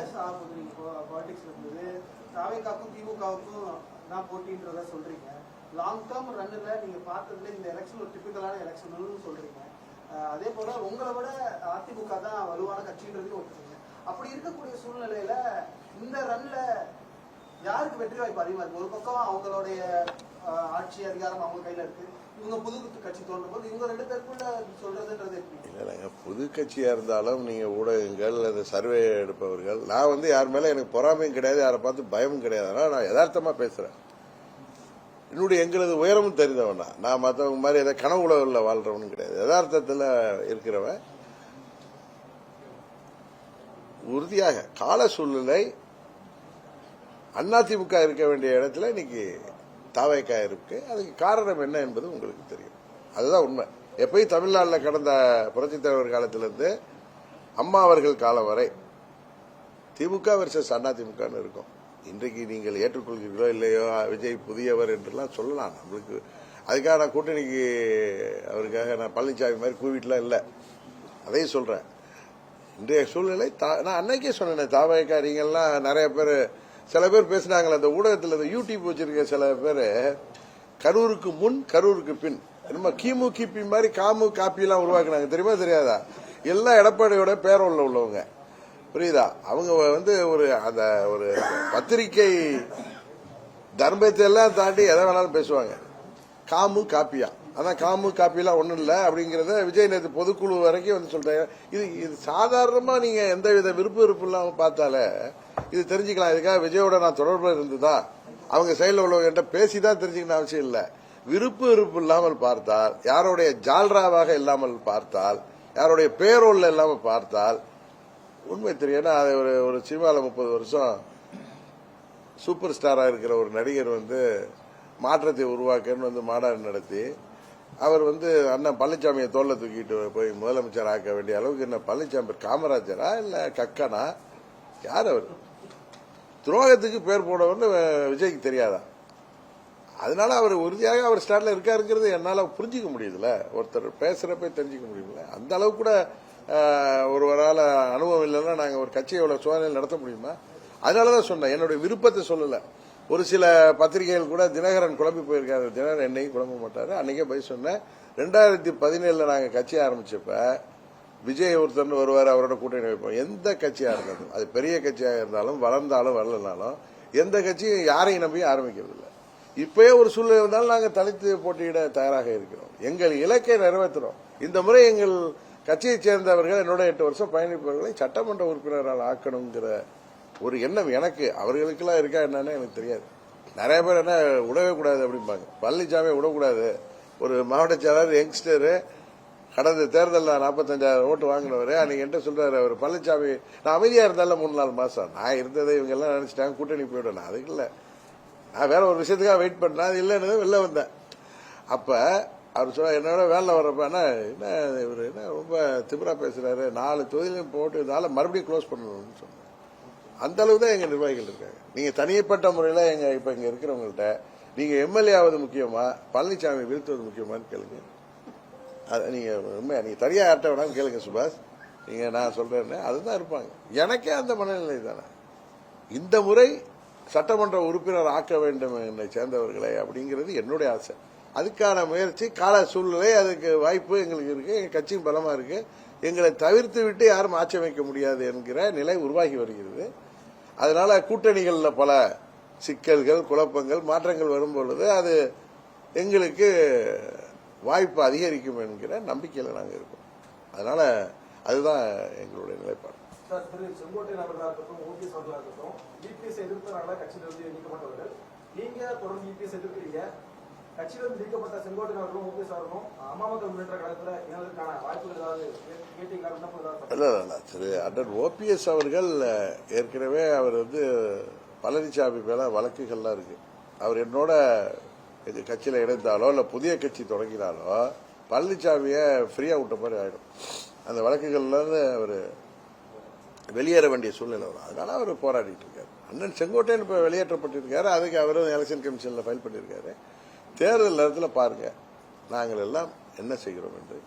Years ஆகுது politics இருந்தது. தாவேக்காக்கும் திமுகவுக்கும் நான் போட்டின்றத சொல்றீங்க. லாங் டேர்ம் ரன்னில் நீங்க பார்த்ததுல இந்த எலெக்ஷன் ஒரு டிபிக்கலான எலெக்ஷன் சொல்றீங்க. அதே போல உங்களை விட அதிமுக தான் வலுவான கட்சின்றதையும் ஒத்துறீங்க அப்படி இருக்கக்கூடிய சூழ்நிலையில இந்த ரன்ல யாருக்கு வெற்றி வாய்ப்பு அதிகமா இருக்கு? ஒரு பக்கம் அவங்களுடைய ஆட்சி அதிகாரம் அவங்க கையில இருக்கு. இவங்க புது கட்சி தோன்றும் போது இவங்க ரெண்டு பேருக்குள்ள சொல்றதுன்றது இல்லைங்க. புது கட்சியா இருந்தாலும் நீங்க ஊடகங்கள் அந்த சர்வே எடுப்பவர்கள் நான் வந்து யார் மேல எனக்கு பொறாமையும் கிடையாது யாரை பார்த்து பயமும் கிடையாது. அதனால் நான் யதார்த்தமா பேசுறேன். என்னுடைய எங்களது உயரமும் தெரிந்தவனா நான். மற்றவங்க மாதிரி ஏதாவது கனவு உலகில் வாழ்றவனும் கிடையாது. யதார்த்தத்தில் இருக்கிறவன் உறுதியாக கால சூழ்நிலை அதிமுக இருக்க வேண்டிய இடத்துல இன்னைக்கு தாவைக்கா இருக்கு. அதுக்கு காரணம் என்ன என்பது உங்களுக்கு தெரியும். அதுதான் உண்மை. எப்பயும் தமிழ்நாட்டில் கடந்த புரட்சித் தலைவர் காலத்திலிருந்து அம்மா அவர்கள் காலம் வரை திமுக வர்சஸ் அதிமுகன்னு இருக்கும். இன்றைக்கு நீங்கள் ஏற்றுக்கொள்கிறீர்களோ இல்லையோ விஜய் புதியவர் என்றெல்லாம் சொல்லலாம். நம்மளுக்கு அதுக்காக நான் கூட்டணிக்கு அவருக்காக நான் பழனிசாமி மாதிரி கூவிட்டுலாம் இல்லை. அதையும் சொல்றேன். இன்றைய சூழ்நிலை தா- நான் அன்னைக்கே சொன்னேன் தாவகாரிங்கெல்லாம் நிறைய பேர் சில பேர் பேசினாங்களே அந்த ஊடகத்தில் இந்த யூடியூப் வச்சிருக்க சில பேர் கரூருக்கு முன் கரூருக்கு பின். என்னமோ கிமு கிபி மாதிரி காமு காப்பிலாம் உருவாக்குனாங்க. தெரியுமா தெரியாதா? எல்லாம் எடப்பாடியோட பேரோல்ல உள்ளவங்க. புரியுதா? அவங்க வந்து ஒரு அந்த ஒரு பத்திரிகை தர்மத்தை எல்லாம் தாண்டி எதை வேணாலும் பேசுவாங்க. காமு காப்பியா. ஆனால் காமு காப்பிலாம் ஒன்றும் இல்லை அப்படிங்கிறத விஜய் நேற்று பொதுக்குழு வரைக்கும் வந்து சொல்கிறாங்க இது இது சாதாரணமாக நீங்கள் எந்த வித விருப்ப விருப்பம் இல்லாமல் பார்த்தாலே இது தெரிஞ்சுக்கலாம். இதுக்காக விஜயோட நான் தொடர்பில் இருந்ததா? அவங்க செயலில் உள்ளவங்க பேசி தான் தெரிஞ்சுக்கணும் அவசியம் இல்லை. விருப்பு விருப்பு இல்லாமல் பார்த்தால் யாருடைய ஜால்ராவாக இல்லாமல் பார்த்தால் யாருடைய பேரோல்ல இல்லாமல் பார்த்தால் உண்மை தெரியும். ஏன்னா அது ஒரு ஒரு சினிமாவில் முப்பது வருஷம் சூப்பர் ஸ்டாராக இருக்கிற ஒரு நடிகர் வந்து மாற்றத்தை உருவாக்கன்னு வந்து மாநாடு நடத்தி அவர் வந்து அண்ணன் பழனிசாமியை தோல்ல தூக்கிட்டு போய் முதலமைச்சர் ஆக்க வேண்டிய அளவுக்கு என்ன பழனிசாமி காமராஜரா இல்லை கக்கனா? யார் அவர்? துரோகத்துக்கு பேர் போனவர்னு விஜய்க்கு தெரியாதா? அதனால அவர் உறுதியாக அவர் ஸ்டாண்டில் இருக்காருங்கிறது என்னால் புரிஞ்சிக்க முடியுதுல்ல. ஒருத்தர் பேசுகிறப்ப தெரிஞ்சுக்க முடியுமில்ல அந்த அளவு கூட ஒருவரால் அனுபவம் இல்லைன்னா நாங்கள் ஒரு கட்சியை இவ்வளோ சோதனையில் நடத்த முடியுமா? அதனால தான் சொன்னேன். என்னுடைய விருப்பத்தை சொல்லலை. ஒரு சில பத்திரிகைகள் கூட தினகரன் குழம்பி போயிருக்காரு. தினகரன் என்னையும் குழம்ப மாட்டார். அன்றைக்கே போய் சொன்னேன். ரெண்டாயிரத்தி பதினேழில் நாங்கள் கட்சி ஆரம்பித்தப்போ விஜய் ஒருத்தர் வருவார் அவரோட கூட்டணி வைப்போம். எந்த கட்சியாக இருந்தாலும் அது பெரிய கட்சியாக இருந்தாலும் வளர்ந்தாலும் வரலனாலும் எந்த கட்சியும் யாரையும் நம்பியும் ஆரம்பிக்கிறது இல்லை இப்பயே ஒரு சூழ்நிலை இருந்தாலும் நாங்கள் தனித்து போட்டியிட தயாராக இருக்கிறோம். எங்கள் இலக்கை நிறைவேற்றுறோம். இந்த முறை எங்கள் கட்சியைச் சேர்ந்தவர்கள் என்னோட எட்டு வருஷம் பயணிப்பவர்களை சட்டமன்ற உறுப்பினரால் ஆக்கணுங்கிற ஒரு எண்ணம் எனக்கு அவர்களுக்கெல்லாம் இருக்கா என்னன்னு எனக்கு தெரியாது. நிறைய பேர் என்ன விடவே கூடாது அப்படிம்பாங்க. பழனிசாமி விடக்கூடாது. ஒரு மாவட்ட செயலாளர் யங்ஸ்டரு கடந்த தேர்தலில் நாற்பத்தஞ்சாயிரம் ஓட்டு வாங்கினவர் அன்னைக்கு என்கிட்ட சொல்றாரு அவர் பழனிசாமி நான் அமைதியா இருந்தாலும் மூணு நாலு மாசம். நான் இருந்ததை இவங்க எல்லாம் நினைச்சிட்டாங்க கூட்டணி போயிடும். நான் அதுக்கு இல்லை. நான் வேற ஒரு விஷயத்துக்காக வெயிட் பண்ணேன் அது இல்லைன்னு வெளில வந்தேன். அப்ப அவர் சொன்னா என்னோட வேலை வர்றப்ப என்ன என்ன இவர் என்ன ரொம்ப திமிரா பேசுறாரு. நாலு தொகுதியிலும் போட்டு இதனால மறுபடியும் க்ளோஸ் பண்ணணும்னு சொன்னேன் அந்த அளவு தான் எங்க நிர்வாகிகள் இருக்காங்க. நீங்க தனியப்பட்ட முறையில் எங்க இப்ப இங்க இருக்கிறவங்கள்ட்ட நீங்க எம்எல்ஏ ஆவது முக்கியமா பழனிசாமி வீழ்த்துவது முக்கியமான்னு கேளுங்க. அது நீங்கள் உண்மையாக நீங்கள் தனியாக யார்கிட்ட வேணாலும் கேளுங்க சுபாஷ். நீங்கள் நான் சொல்கிறேன்னு அதுதான் இருப்பாங்க. எனக்கே அந்த மனநிலை தானே. இந்த முறை சட்டமன்ற உறுப்பினர் ஆக்க வேண்டும் என்னை சேர்ந்தவர்களை அப்படிங்கிறது என்னுடைய ஆசை. அதுக்கான முயற்சி கால சூழ்நிலை அதுக்கு வாய்ப்பு எங்களுக்கு இருக்குது எங்கள் கட்சியும் பலமாக இருக்குது எங்களை தவிர்த்து விட்டு யாரும் ஆட்சி அமைக்க முடியாது என்கிற நிலை உருவாகி வருகிறது. அதனால் கூட்டணிகளில் பல சிக்கல்கள் குழப்பங்கள் மாற்றங்கள் வரும் பொழுது அது எங்களுக்கு வாய்ப்பு அதிகரிக்கும் என்கிற நம்பிக்கையில நாங்க இருக்கோம். அதனால அதுதான் எங்களுடைய நிலைப்பாடு. சார் திரு இருக்கட்டும் ஓபிஎஸ் அவர்களா இருக்கட்டும் இபிஎஸ் எதிர்த்தனால கட்சியிலிருந்து நீக்கப்பட்டவர்கள். நீங்க தொடர்ந்து இபிஎஸ் எதிர்க்கிறீங்க. கட்சியிலிருந்து நீக்கப்பட்ட செங்கோட்டையன் அவர்களும் ஓபிஎஸ் அவர்களும் அம்மாவட்ட முன்னேற்ற கழகத்துல இணைவதற்கான வாய்ப்புகள் ஏதாவது கே- கேட்டீங்களா? விண்ணப்பம் ஏதாவது இல்ல இல்ல, இல்ல. திரு அண்ணன் ஓபிஎஸ் அவர்கள் ஏற்கனவே அவர் வந்து பழனிசாமி மேல வழக்குகள்லாம் இருக்கு. அவர் என்னோட கட்சியில் இணைந்தாலோ இல்லை புதிய கட்சி தொடங்கினாலோ பழனிசாமியை ஃப்ரீயாக விட்ட மாதிரி ஆகிடும் அந்த வழக்குகள்லேருந்து அவர் வெளியேற வேண்டிய சூழ்நிலை வரும். அதனால அவர் போராடிட்டு இருக்காரு. அண்ணன் செங்கோட்டையன் இப்போ வெளியேற்றப்பட்டிருக்காரு. அதுக்கு அவரும் எலெக்ஷன் கமிஷனில் ஃபைல் பண்ணியிருக்காரு தேர்தல் நேரத்தில் பாருங்கள் நாங்கள் எல்லாம் என்ன செய்கிறோம் என்று